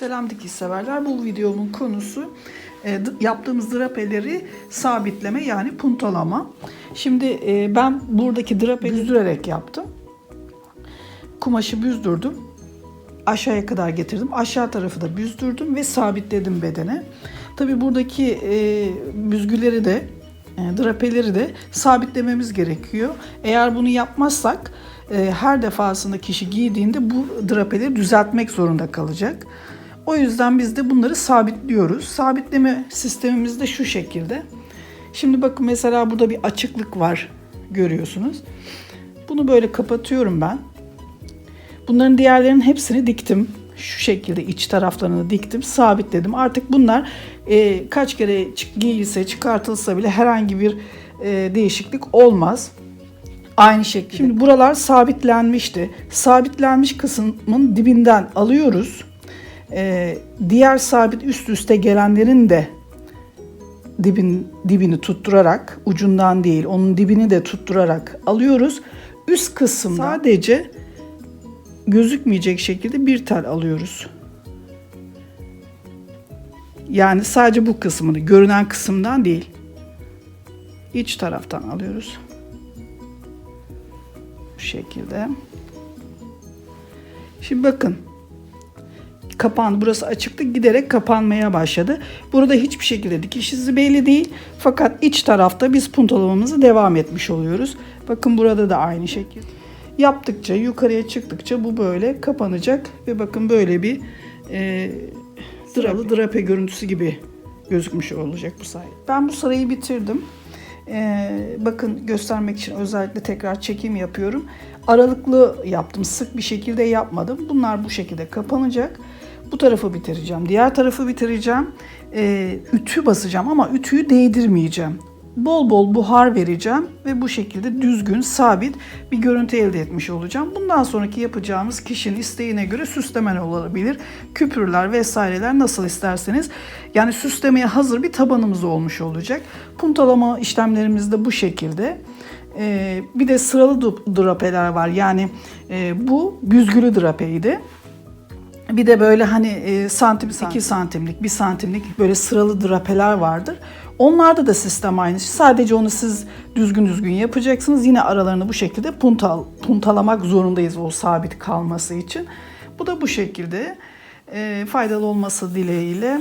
Selam dikiş severler. Bu videomun konusu e, yaptığımız drapeleri sabitleme yani puntalama. Şimdi e, ben buradaki drapeyi büzdürerek yaptım. Kumaşı büzdürdüm. Aşağıya kadar getirdim. Aşağı tarafı da büzdürdüm ve sabitledim bedene. Tabi buradaki e, büzgüleri de e, drapeleri de sabitlememiz gerekiyor. Eğer bunu yapmazsak e, her defasında kişi giydiğinde bu drapeleri düzeltmek zorunda kalacak. O yüzden biz de bunları sabitliyoruz. Sabitleme sistemimiz de şu şekilde. Şimdi bakın mesela burada bir açıklık var görüyorsunuz. Bunu böyle kapatıyorum ben. Bunların diğerlerinin hepsini diktim. Şu şekilde iç taraflarını diktim, sabitledim. Artık bunlar e, kaç kere giyilse, çıkartılsa bile herhangi bir e, değişiklik olmaz. Aynı şekilde. Şimdi buralar sabitlenmişti. Sabitlenmiş kısmın dibinden alıyoruz. E, diğer sabit üst üste gelenlerin de dibin dibini tutturarak ucundan değil onun dibini de tutturarak alıyoruz. Üst kısımda sadece gözükmeyecek şekilde bir tel alıyoruz. Yani sadece bu kısmını, görünen kısımdan değil. İç taraftan alıyoruz. Bu şekilde. Şimdi bakın. Kapandı. Burası açıktı. Giderek kapanmaya başladı. Burada hiçbir şekilde dikiş izi belli değil. Fakat iç tarafta biz puntalamamızı devam etmiş oluyoruz. Bakın burada da aynı şekilde. Yaptıkça, yukarıya çıktıkça bu böyle kapanacak. Ve bakın böyle bir e, sıralı drape görüntüsü gibi gözükmüş olacak bu sayede. Ben bu sırayı bitirdim. Ee, bakın göstermek için özellikle tekrar çekim yapıyorum. Aralıklı yaptım. Sık bir şekilde yapmadım. Bunlar bu şekilde kapanacak. Bu tarafı bitireceğim. Diğer tarafı bitireceğim. Ee, ütü basacağım ama ütüyü değdirmeyeceğim. Bol bol buhar vereceğim ve bu şekilde düzgün, sabit bir görüntü elde etmiş olacağım. Bundan sonraki yapacağımız kişinin isteğine göre süsleme olabilir. Küpürler vesaireler nasıl isterseniz. Yani süslemeye hazır bir tabanımız olmuş olacak. Puntalama işlemlerimiz de bu şekilde. Ee, bir de sıralı drapeler var. Yani e, bu büzgülü drapeydi. Bir de böyle hani e, santim, 2 santimlik, 1 santimlik böyle sıralı drapeler vardır. Onlarda da sistem aynı. Sadece onu siz düzgün düzgün yapacaksınız. Yine aralarını bu şekilde puntal, puntalamak zorundayız o sabit kalması için. Bu da bu şekilde. E, faydalı olması dileğiyle